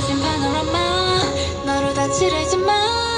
사진 파노라마. 너로 다치르지 마.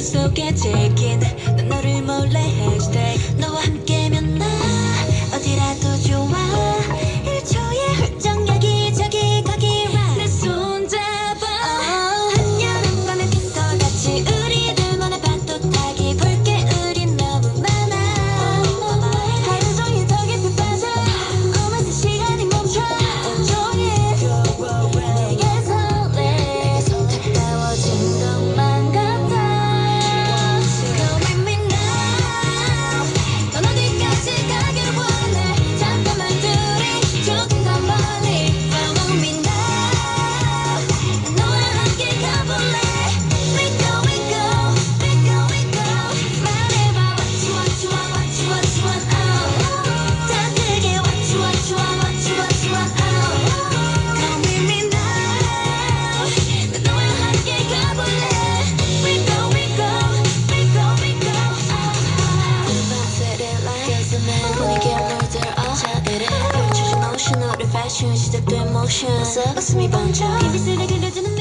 so get it. emotion, she took the emotion What's up? What's me bunch up?